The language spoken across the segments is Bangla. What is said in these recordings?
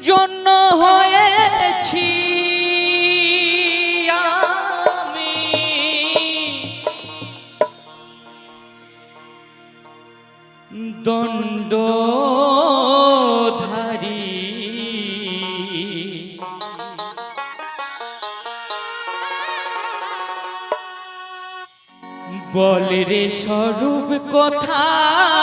জন্য হয়েছি আমি। দণ্ডধারী। বল রে স্বরূপ কোথায়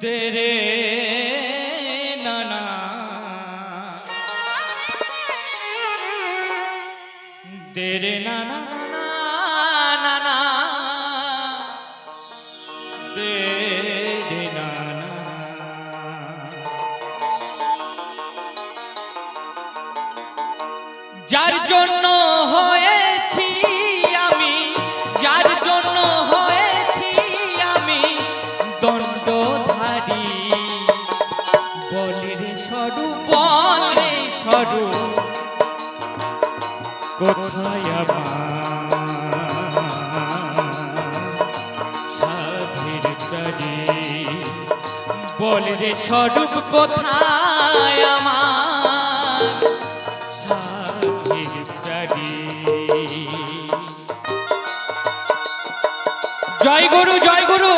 তেরে না না তেরে না না না না না তেরে না না যার জন্য কোথায় রে স্বরূপ কোথায় আমার? সাধের জয় গুরু জয় গুরু।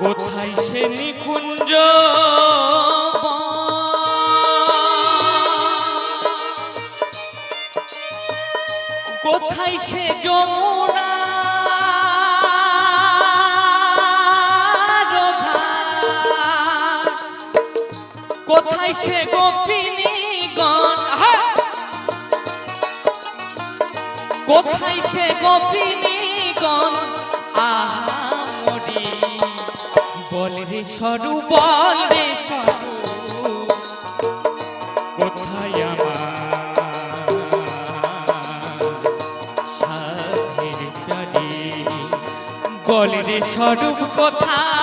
কোথায় সে নিকুঞ্জ কোথায় সে যমুনা কোথায় সে কোথায় সে গোপিনী গণ আহামরি। বল রে সরু, বল রে সরু, কোথায় আমার? বল রে স্বরূপ কোথায়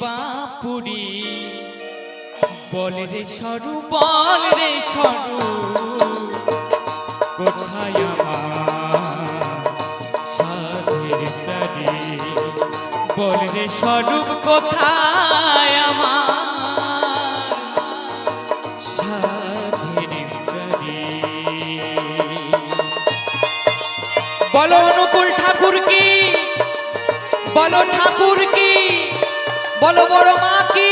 পাপুরি। বল রে সরু, বল রে সরু। কোথায় বল রে স্বরূপ কোথায় আমার বলো অনুকূল ঠাকুর কি বলো ঠাকুর কি বলো বড় মা কি?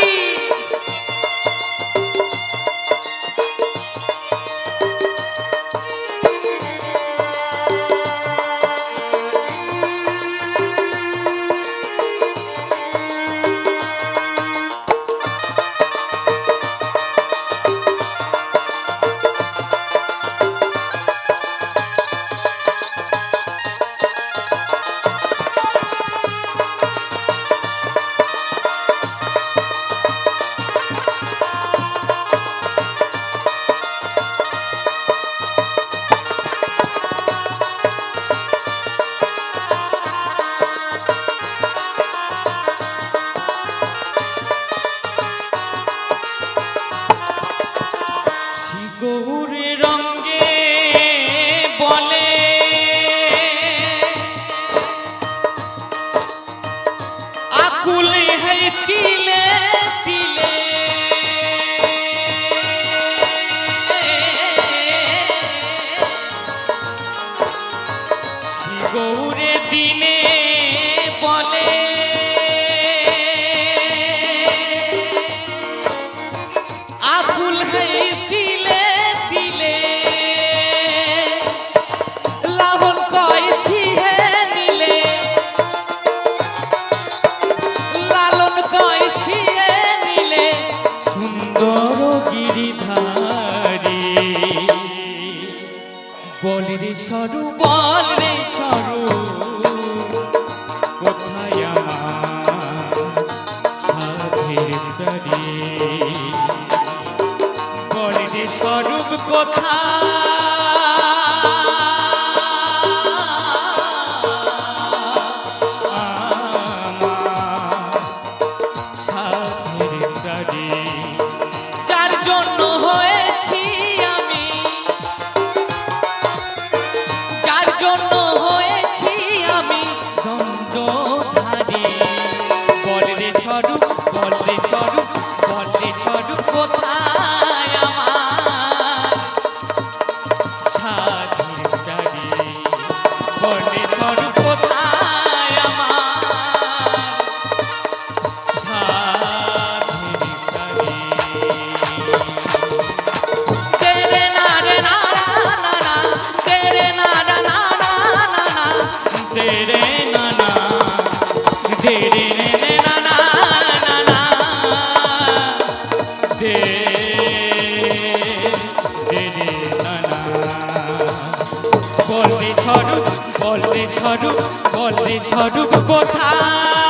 कुल है तिले तिले Aduh. জন্য হয়ে স্বরূপ বলে স্বরূপ কোথায়?